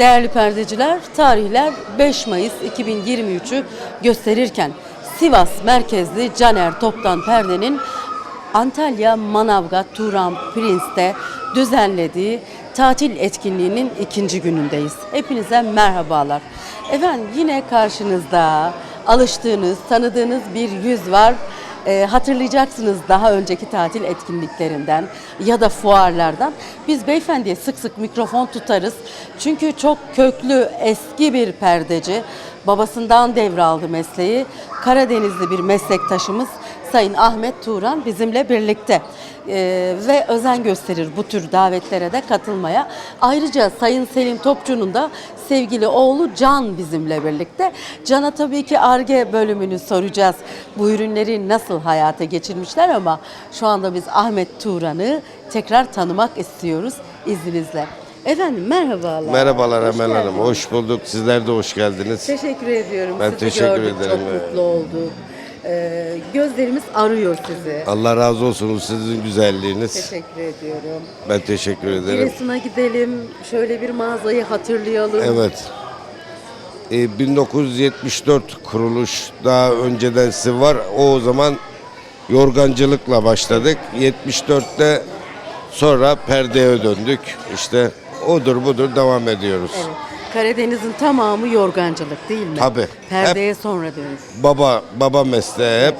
Değerli perdeciler, tarihler 5 Mayıs 2023'ü gösterirken Sivas merkezli Caner Toptan Perde'nin Antalya, Manavgat, Turan, Prince'te düzenlediği tatil etkinliğinin ikinci günündeyiz. Hepinize merhabalar. Efendim yine karşınızda alıştığınız, tanıdığınız bir yüz var. Ee, hatırlayacaksınız daha önceki tatil etkinliklerinden ya da fuarlardan. Biz beyefendiye sık sık mikrofon tutarız. Çünkü çok köklü eski bir perdeci. Babasından devraldı mesleği. Karadenizli bir meslektaşımız Sayın Ahmet Turan bizimle birlikte Ee, ve özen gösterir bu tür davetlere de katılmaya. Ayrıca Sayın Selim Topçu'nun da sevgili oğlu Can bizimle birlikte. Can'a tabii ki ARGE bölümünü soracağız. Bu ürünleri nasıl hayata geçirmişler ama şu anda biz Ahmet Turan'ı tekrar tanımak istiyoruz izninizle. Efendim merhabalar. Merhabalar Hoş Emel Hanım. Hoş bulduk. Sizler de hoş geldiniz. Teşekkür ediyorum. Ben Sizi teşekkür gördük, ederim. Çok mutlu olduk. Ee, gözlerimiz arıyor sizi. Allah razı olsun sizin güzelliğiniz. Teşekkür ediyorum. Ben teşekkür ederim. Giresun'a gidelim. Şöyle bir mağazayı hatırlayalım. Evet. Ee, 1974 kuruluş daha öncedensi var. O zaman yorgancılıkla başladık. 74'te sonra perdeye döndük. İşte odur budur devam ediyoruz. Evet. Karadeniz'in tamamı yorgancılık değil mi? Tabii. Perdeye sonra dönüş. Baba baba mesleği hep.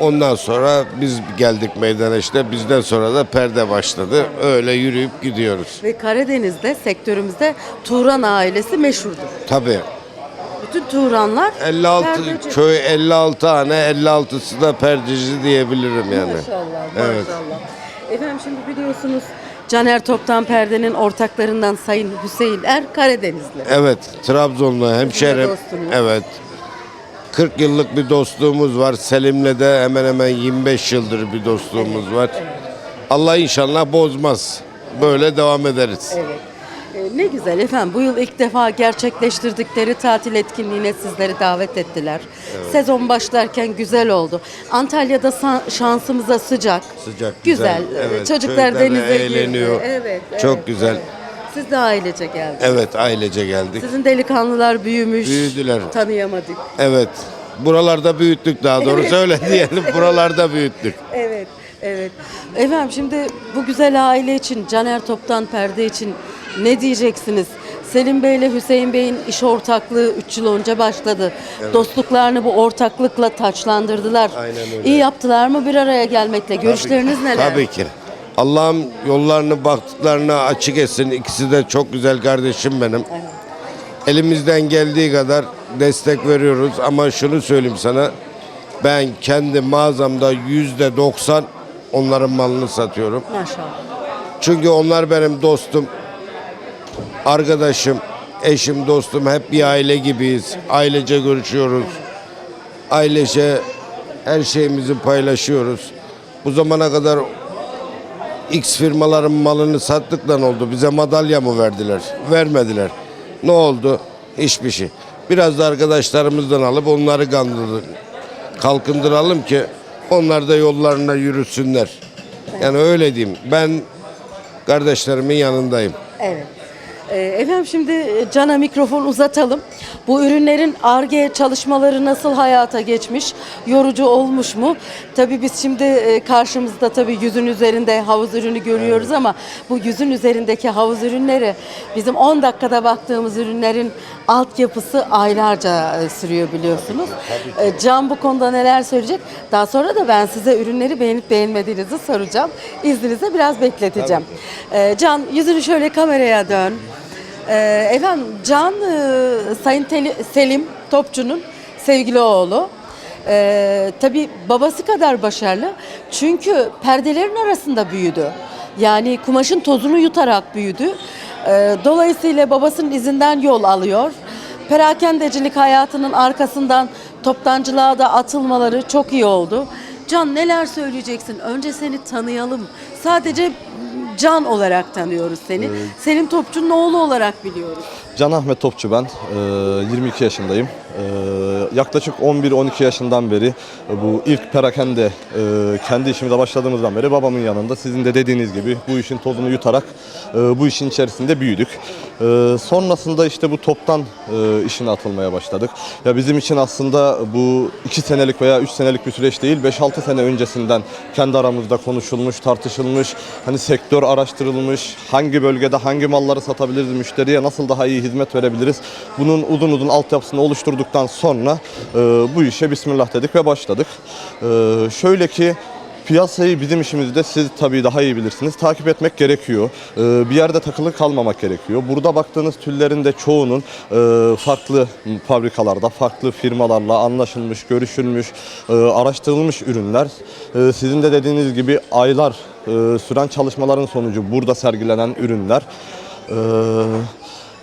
Ondan sonra biz geldik meydana işte. Bizden sonra da perde başladı. Öyle yürüyüp gidiyoruz. Ve Karadeniz'de sektörümüzde Turan ailesi meşhurdur. Tabii. Bütün Turanlar 56 perdeci. köy 56 tane 56'sı da perdeci diyebilirim yani. Maşallah, Evet. maşallah. Efendim şimdi biliyorsunuz Caner Toptan Perde'nin ortaklarından Sayın Hüseyin Er Karadenizli. Evet, Trabzonlu hemşerim. dostunuz. Evet. 40 yıllık bir dostluğumuz var. Selim'le de hemen hemen 25 yıldır bir dostluğumuz var. Allah inşallah bozmaz. Böyle devam ederiz. Evet. Ee, Ne güzel efendim. Bu yıl ilk defa gerçekleştirdikleri tatil etkinliğine sizleri davet ettiler. Sezon başlarken güzel oldu. Antalya'da şansımıza sıcak. Sıcak, Güzel. güzel. Ee, Evet, Çocuklar denize eğleniyor. girdi. Evet, evet, Çok güzel. evet. Siz de ailece geldiniz. Evet, ailece geldik. Sizin delikanlılar büyümüş. Büyüdüler. Tanıyamadık. Evet. Buralarda büyüttük daha doğrusu öyle diyelim. Buralarda büyüttük. Evet, evet. Efendim şimdi bu güzel aile için, Caner Toptan Perde için ne diyeceksiniz? Selim Bey ile Hüseyin Bey'in iş ortaklığı 3 yıl önce başladı. Dostluklarını bu ortaklıkla taçlandırdılar. Aynen öyle. İyi yaptılar mı bir araya gelmekle? Görüşleriniz neler? Tabii ki. Allah'ım yollarını baktıklarını açık etsin. İkisi de çok güzel kardeşim benim. Elimizden geldiği kadar destek veriyoruz ama şunu söyleyeyim sana. Ben kendi mağazamda yüzde 90 onların malını satıyorum. Maşallah. Çünkü onlar benim dostum, arkadaşım, eşim, dostum hep bir aile gibiyiz. Ailece görüşüyoruz. Ailece her şeyimizi paylaşıyoruz. Bu zamana kadar X firmaların malını sattıktan oldu. Bize madalya mı verdiler? Vermediler. Ne oldu? Hiçbir şey. Biraz da arkadaşlarımızdan alıp onları kandırdık. Kalkındıralım ki onlar da yollarına yürüsünler. Yani öyle diyeyim. Ben kardeşlerimin yanındayım. Evet. Ee, Efendim şimdi e, Can'a mikrofon uzatalım. Bu ürünlerin ARGE çalışmaları nasıl hayata geçmiş? Yorucu olmuş mu? Tabii biz şimdi e, karşımızda tabii yüzün üzerinde havuz ürünü görüyoruz ama bu yüzün üzerindeki havuz ürünleri bizim 10 dakikada baktığımız ürünlerin altyapısı aylarca e, sürüyor biliyorsunuz. Can bu konuda neler söyleyecek? Daha sonra da ben size ürünleri beğenip beğenmediğinizi soracağım. İzninizle biraz bekleteceğim. Can yüzünü şöyle kameraya dön. Ee, efendim Can e, Sayın Selim Topçu'nun sevgili oğlu. Ee, tabii babası kadar başarılı. Çünkü perdelerin arasında büyüdü. Yani kumaşın tozunu yutarak büyüdü. Ee, dolayısıyla babasının izinden yol alıyor. Perakendecilik hayatının arkasından toptancılığa da atılmaları çok iyi oldu. Can neler söyleyeceksin? Önce seni tanıyalım. Sadece Can olarak tanıyoruz seni. Selim Topçu'nun oğlu olarak biliyoruz. Can Ahmet Topçu ben. Ee, 22 yaşındayım. yaklaşık 11-12 yaşından beri e, bu ilk perakende e, kendi işimize başladığımızdan beri babamın yanında sizin de dediğiniz gibi bu işin tozunu yutarak e, bu işin içerisinde büyüdük. Sonrasında işte bu toptan işine atılmaya başladık. Ya bizim için aslında bu 2 senelik veya 3 senelik bir süreç değil 5-6 sene öncesinden kendi aramızda konuşulmuş, tartışılmış, hani sektör araştırılmış, hangi bölgede hangi malları satabiliriz, müşteriye nasıl daha iyi hizmet verebiliriz. Bunun uzun uzun altyapısını oluşturduktan sonra e, bu işe bismillah dedik ve başladık. E, şöyle ki Piyasayı bizim işimizde siz tabii daha iyi bilirsiniz. Takip etmek gerekiyor. Ee, bir yerde takılı kalmamak gerekiyor. Burada baktığınız tüllerin de çoğunun e, farklı fabrikalarda, farklı firmalarla anlaşılmış, görüşülmüş, e, araştırılmış ürünler. E, sizin de dediğiniz gibi aylar e, süren çalışmaların sonucu burada sergilenen ürünler. E,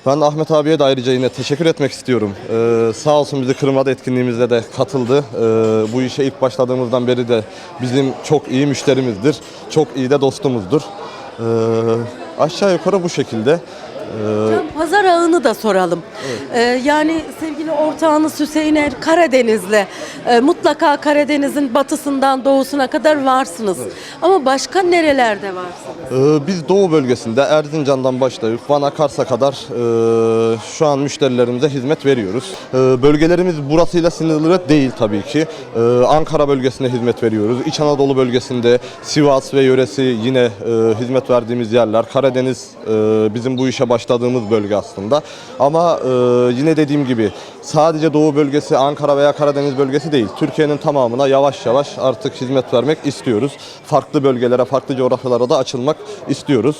ben de Ahmet abiye de ayrıca yine teşekkür etmek istiyorum. Ee, sağ olsun bizi kırmadı etkinliğimizde de katıldı. Ee, bu işe ilk başladığımızdan beri de bizim çok iyi müşterimizdir. Çok iyi de dostumuzdur. Ee, aşağı yukarı bu şekilde. Can, Pazar ağını da soralım. Ee, yani sevgili ortağınız Hüseyin Er Karadenizli. Ee, mutlaka Karadeniz'in batısından doğusuna kadar varsınız. Ama başka nerelerde varsınız? Ee, biz Doğu bölgesinde Erzincan'dan başlayıp Van Akars'a kadar e, şu an müşterilerimize hizmet veriyoruz. E, bölgelerimiz burasıyla sınırlı değil tabii ki. E, Ankara bölgesine hizmet veriyoruz. İç Anadolu bölgesinde Sivas ve yöresi yine e, hizmet verdiğimiz yerler. Karadeniz e, bizim bu işe başladığımız bölge aslında. Ama e, yine dediğim gibi sadece Doğu bölgesi Ankara veya Karadeniz bölgesi değil. Türkiye'nin tamamına yavaş yavaş artık hizmet vermek istiyoruz. Farklı bölgelere, farklı coğrafyalara da açılmak istiyoruz.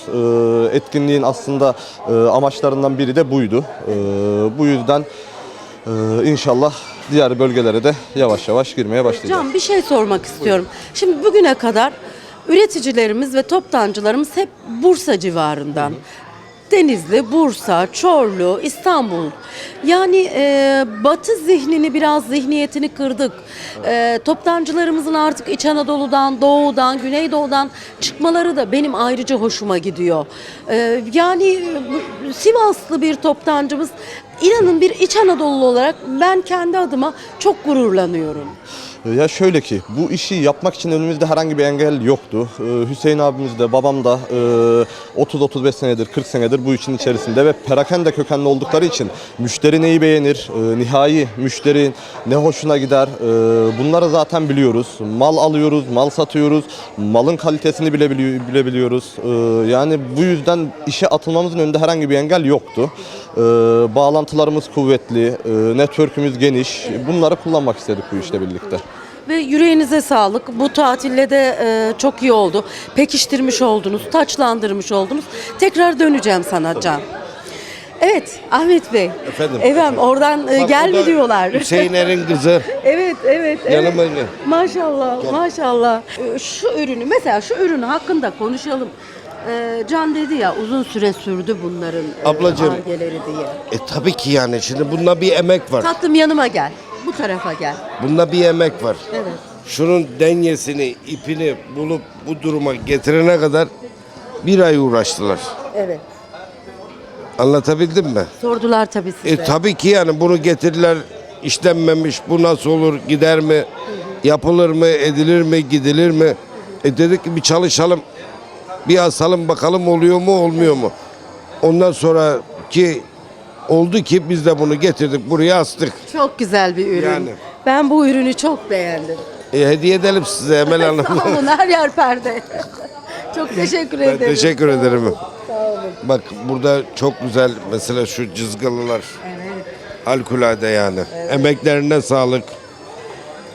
E, etkinliğin aslında e, amaçlarından biri de buydu. E, bu yüzden e, inşallah diğer bölgelere de yavaş yavaş girmeye başlayacağız. Can bir şey sormak istiyorum. Şimdi bugüne kadar üreticilerimiz ve toptancılarımız hep Bursa civarından. Denizli, Bursa, Çorlu, İstanbul. Yani e, Batı zihnini biraz zihniyetini kırdık. E, toptancılarımızın artık İç Anadolu'dan, Doğu'dan, Güneydoğu'dan çıkmaları da benim ayrıca hoşuma gidiyor. E, yani Sivaslı bir toptancımız inanın bir İç Anadolu olarak ben kendi adıma çok gururlanıyorum. Ya şöyle ki bu işi yapmak için önümüzde herhangi bir engel yoktu. Ee, Hüseyin abimiz de babam da e, 30-35 senedir 40 senedir bu işin içerisinde ve perakende kökenli oldukları için müşteri neyi beğenir, e, nihai müşteri ne hoşuna gider e, bunları zaten biliyoruz. Mal alıyoruz, mal satıyoruz, malın kalitesini bile bili- bilebiliyoruz. E, yani bu yüzden işe atılmamızın önünde herhangi bir engel yoktu. E, bağlantılarımız kuvvetli, e, network'ümüz geniş. Bunları kullanmak istedik bu işle birlikte. Ve yüreğinize sağlık. Bu tatille de e, çok iyi oldu. Pekiştirmiş oldunuz, taçlandırmış oldunuz. Tekrar döneceğim sana Can. Evet Ahmet Bey. Efendim? Efendim oradan e, Bak, gel o da mi diyorlar. Hüseyin Er'in kızı. evet, evet, evet. Yanıma gel. Maşallah, maşallah. Şu ürünü, mesela şu ürünü hakkında konuşalım. E, Can dedi ya uzun süre sürdü bunların e, Ablacığım. argeleri diye. E tabii ki yani şimdi bunda bir emek var. Tatlım yanıma gel. Bu tarafa gel. Bunda bir emek var. Evet. Şunun dengesini, ipini bulup bu duruma getirene kadar bir ay uğraştılar. Evet. Anlatabildim mi? Sordular tabii size. E tabii ki yani bunu getirdiler işlenmemiş bu nasıl olur gider mi yapılır mı edilir mi gidilir mi e dedik ki bir çalışalım bir asalım bakalım oluyor mu olmuyor mu? Ondan sonra ki oldu ki biz de bunu getirdik buraya astık. Çok güzel bir ürün. Yani. Ben bu ürünü çok beğendim. e, hediye edelim size Emel Hanım. Sağ olun her yer perde. çok teşekkür ben ederim. teşekkür ederim. Bak burada çok güzel mesela şu cızgalılar harikulade yani. Emeklerine sağlık.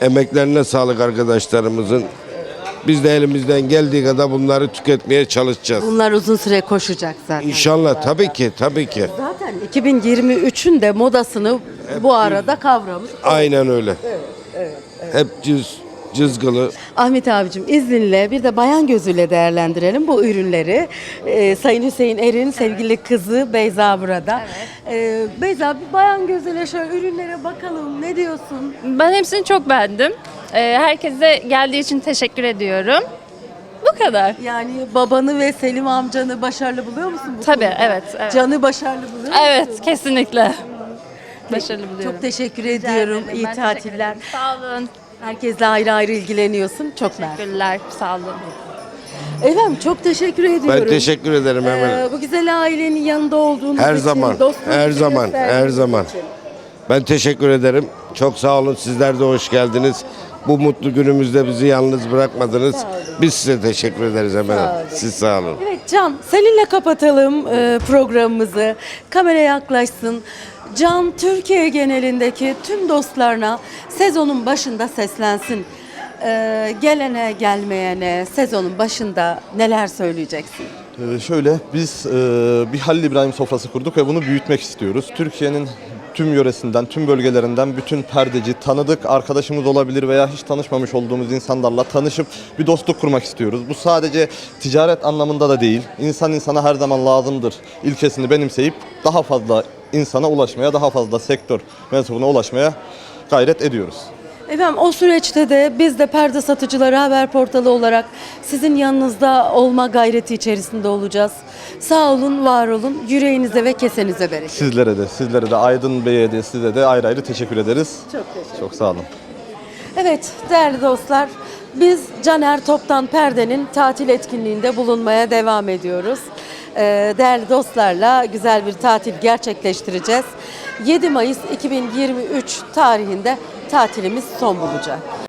Emeklerine sağlık arkadaşlarımızın biz de elimizden geldiği kadar bunları tüketmeye çalışacağız. Bunlar uzun süre koşacak zaten. İnşallah tabii ki tabii ki. Zaten 2023'ün de modasını bu arada kavramış. Aynen öyle. Hep cız, cızgılı. Ahmet abicim izninle bir de bayan gözüyle değerlendirelim bu ürünleri. Ee, Sayın Hüseyin Er'in sevgili kızı Beyza burada. Ee, Beyza bir bayan gözüyle şöyle ürünlere bakalım ne diyorsun? Ben hepsini çok beğendim. Ee, herkese geldiği için teşekkür ediyorum. Bu kadar. Yani babanı ve Selim amcanı başarılı buluyor musun bu Tabii, konuda? evet, evet. Canı başarılı buluyor musun? Evet, kesinlikle. başarılı buluyorum. Çok teşekkür Rica ediyorum. ederim, İyi ben teşekkür tatiller. ederim. Sağ olun. Herkesle ayrı ayrı ilgileniyorsun. Çok mersi. Teşekkürler. Sağ olun. Efendim çok teşekkür ediyorum. Ben teşekkür ederim hemen. Ee, bu güzel ailenin yanında olduğunuz Her için, zaman, dostluğunuzu her zaman, her gösterdiğiniz zaman. için. Ben teşekkür ederim. Çok sağ olun. Sizler de hoş geldiniz. Bu mutlu günümüzde bizi yalnız bırakmadınız. Biz size teşekkür ederiz hemen. Sağ olun. Siz sağ olun. Evet Can, seninle kapatalım e, programımızı. Kamera yaklaşsın. Can, Türkiye genelindeki tüm dostlarına sezonun başında seslensin. E, gelene gelmeyene sezonun başında neler söyleyeceksin? Ee, şöyle biz e, bir Halil İbrahim sofrası kurduk ve bunu büyütmek istiyoruz. Türkiye'nin tüm yöresinden, tüm bölgelerinden bütün perdeci, tanıdık arkadaşımız olabilir veya hiç tanışmamış olduğumuz insanlarla tanışıp bir dostluk kurmak istiyoruz. Bu sadece ticaret anlamında da değil, insan insana her zaman lazımdır ilkesini benimseyip daha fazla insana ulaşmaya, daha fazla sektör mensubuna ulaşmaya gayret ediyoruz. Efendim o süreçte de biz de Perde Satıcıları Haber Portalı olarak sizin yanınızda olma gayreti içerisinde olacağız. Sağ olun, var olun. Yüreğinize ve kesenize bereket. Sizlere de, sizlere de Aydın Bey'e de size de ayrı ayrı teşekkür ederiz. Çok teşekkür Çok sağ olun. Evet değerli dostlar biz Caner Toptan Perde'nin tatil etkinliğinde bulunmaya devam ediyoruz. Ee, değerli dostlarla güzel bir tatil gerçekleştireceğiz. 7 Mayıs 2023 tarihinde tatilimiz son bulacak.